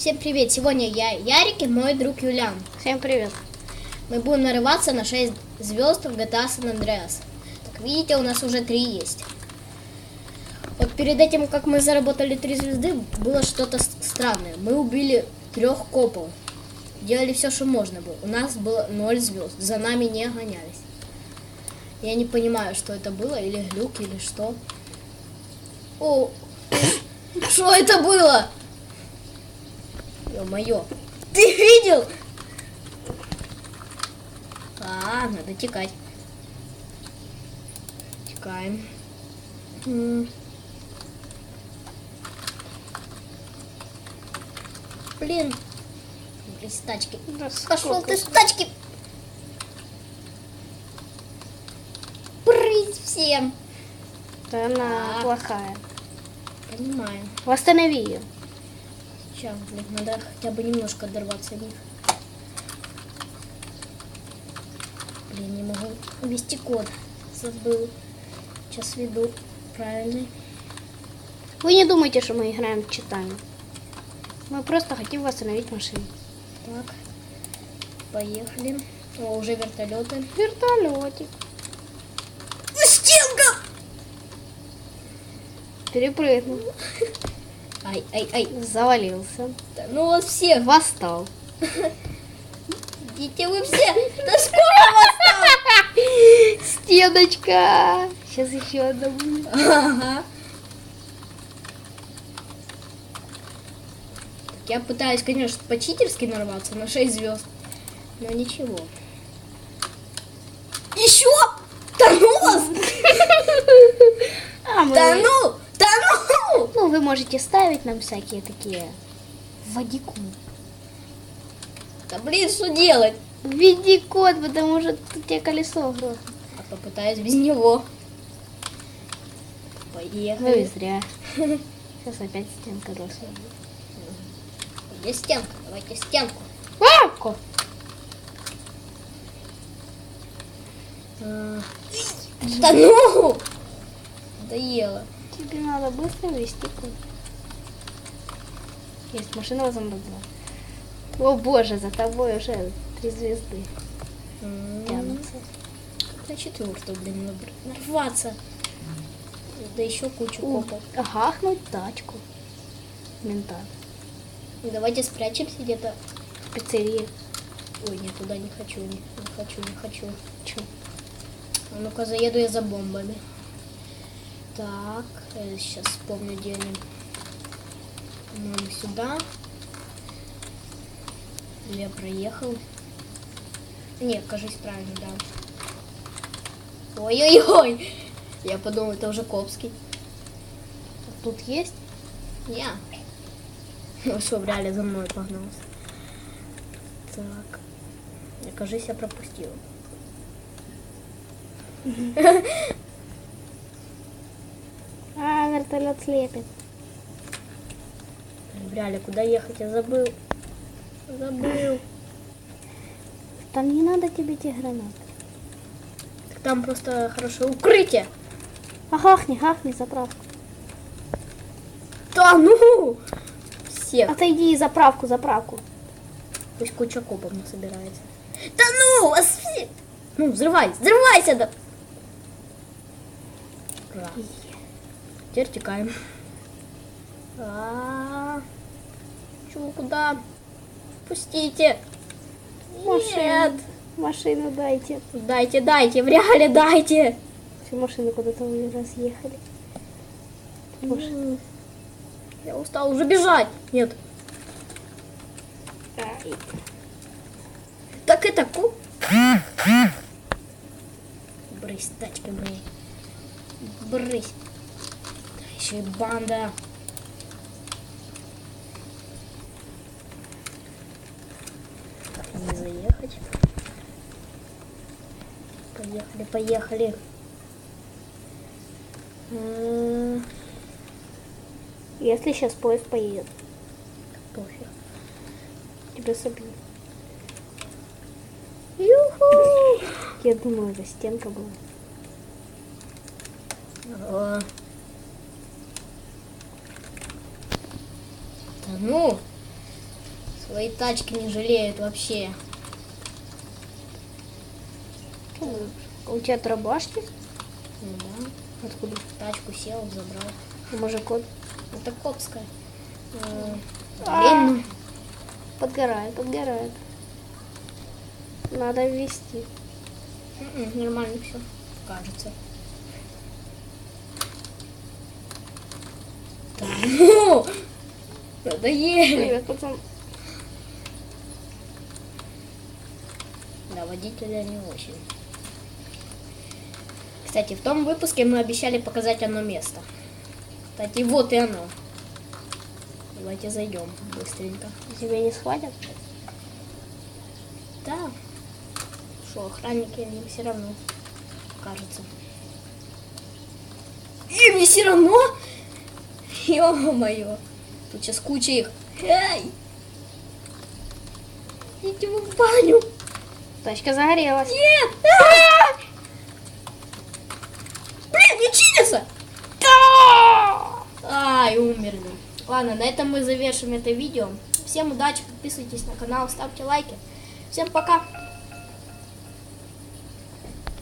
Всем привет! Сегодня я Ярик и мой друг Юлян. Всем привет. Мы будем нарываться на 6 звезд в GTA San Andreas. Так видите, у нас уже 3 есть. Вот перед этим, как мы заработали 3 звезды, было что-то странное. Мы убили трех копов. Делали все, что можно было. У нас было 0 звезд. За нами не гонялись. Я не понимаю, что это было, или глюк, или что. О, что это было? Ё-моё. Ты видел? А, надо текать. Текаем. Блин. Из тачки. Пошел ты с тачки. Прыть всем. Да она А. плохая. Понимаю. Восстанови ее. Сейчас, блин, надо хотя бы немножко оторваться от них. Блин, не могу ввести код. Забыл. Сейчас введу правильный. Вы не думайте, что мы играем в читание. Мы просто хотим восстановить машину. Так, поехали. О, уже вертолеты. Вертолетик. Стенка! Перепрыгнул. Ай, ай, ай. Завалился. Да ну вас всех. Восстал. Идите вы все. Да скоро вас Стеночка. Сейчас еще одна будет. Ага. Я пытаюсь, конечно, по-читерски нарваться на 6 звезд. Но ничего. Еще? Да ну вас! А. Да ну! Ну! Ну, вы можете ставить нам всякие такие водику. Да блин, что делать? Введи код, потому что тут тебе колесо грохнет. А попытаюсь без него. Ну и Поехали. зря. Сейчас опять стенка росла. Где стенка? Давайте стенку. Вако! А, Да ну! Надоело. Тебе надо быстро ввести код. Есть машина возобновила. О боже, за тобой уже три звезды М, тянутся. На четвертую, блин, нарваться. Да еще кучу У, копов. Гахнуть тачку. Мента. Ну, Давайте спрячемся где-то. В пиццерии. Ой, нет, туда не хочу, не, не хочу, не хочу. Чё? А ну-ка, заеду я за бомбами. Так, сейчас вспомню, где они. По-моему, сюда. Я проехал. Нет, кажись, правильно, да. Ой-ой-ой! Я подумал, это уже Копский. Тут есть? Я. Ну что, в реале за мной погнался. Так. Я, кажись, я пропустил. А, вертолет слепит. В реале, куда ехать, я забыл. Забыл. Там не надо тебе те гранаты. Так там просто хорошее укрытие. А гахни, гахни заправку. Да ну! Всех. Отойди заправку, заправку. Пусть куча копов не собирается. Да ну! Ну, взрывай, взрывайся! Да. Ура. Теперь текаем. А, Чё, куда? Пустите. Нет. Машину. Машину дайте. Дайте, дайте, в реале дайте. Все машины куда-то уже разъехали. Боже. М, Я устал уже бежать. Нет. Ай. Так это ку. Брысь, тачка, блин. Брысь. Еще и банда. Не заехать. Поехали, поехали. Если сейчас поезд поедет, Пофиг. тебя собьют. Юху! Я думаю, это стенка была. О. Да ну! Свои тачки не жалеют вообще. У тебя дробашки? Ну да. Откуда? Тачку сел, забрал. Может кот? Это копская. Э, А. Блин, ну, Подгорает, подгорает. Надо ввести. м-м, нормально все, кажется. Да ну! Надоели! Привет, пацан. Да, водителя не очень. Кстати, в том выпуске мы обещали показать одно место. Кстати, вот и оно. Давайте зайдем быстренько. Тебя не схватят? Да. Что, охранники, им все равно, кажется. Им не все равно? Ё-моё. Тут сейчас куча их. Эй! Идите в баню. Тачка загорелась. Нет! А! Блин, не чинится! Ай, умерли. Ладно, на этом мы завершим это видео. Всем удачи, подписывайтесь на канал, ставьте лайки. Всем пока!